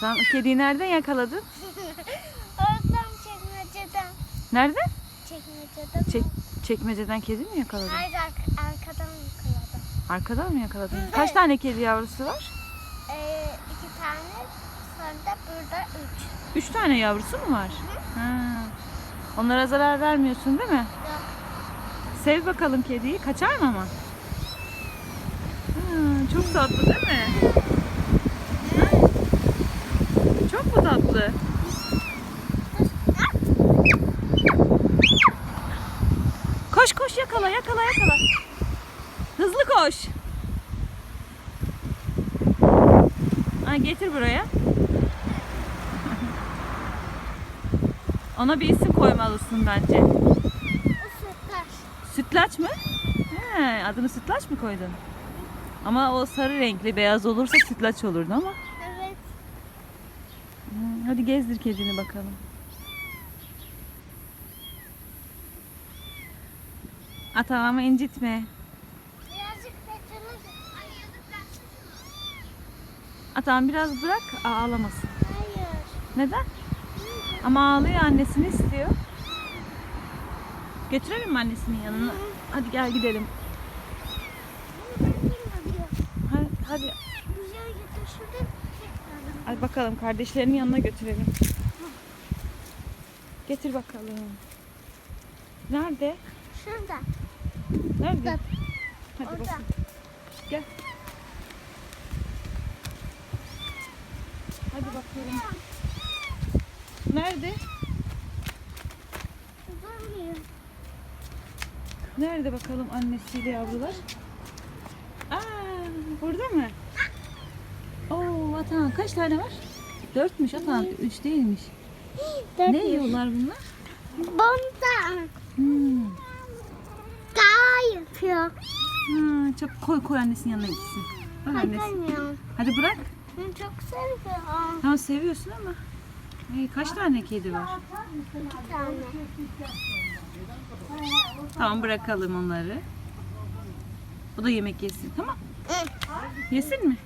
Tamam. Kediyi nereden yakaladın? Oradan çekmeceden. Nerede? Çekmeceden. Çek, çekmeceden kedi mi yakaladın? Hayır ar- arkadan yakaladım. Arkadan mı yakaladın? Kaç tane kedi yavrusu var? Ee, iki tane. Sonra da burada üç. Üç tane yavrusu mu var? Ha. Onlara zarar vermiyorsun değil mi? Yok. Sev bakalım kediyi. Kaçar mı ama? Ha, çok tatlı değil mi? Ha? Çok mu tatlı? Koş koş yakala yakala yakala. Hızlı koş. Ha, getir buraya. Ona bir isim koymalısın bence. Sütlaç. Sütlaç mı? He, adını sütlaç mı koydun? Ama o sarı renkli beyaz olursa sütlaç olurdu ama. Evet. Hadi gezdir kedini bakalım. Ata ama incitme. Birazcık yazık Atam biraz bırak Aa, ağlamasın. Hayır. Neden? Ama ağlıyor annesini istiyor. Götürelim mi annesinin yanına? Hadi gel gidelim. Hadi, hadi. Hadi bakalım kardeşlerinin yanına götürelim. Getir bakalım. Nerede? Şurada. Nerede? Orada. Hadi Orada. bakalım. Gel. Hadi bakalım. Nerede? Durmuyor. Nerede bakalım annesiyle yavrular? Aa, burada mı? Oo, Atan kaç tane var? Dörtmüş Atan, üç değilmiş. Ne yiyorlar bunlar? Bundan Hmm. Yapıyor. Ha, çok koy koy annesinin yanına gitsin. Bak annesi. Hadi bırak. Ben çok seviyorum. Tamam seviyorsun ama. Hey, kaç tane kedi var? İki tane. Tamam bırakalım onları. O da yemek yesin tamam. Yesin mi?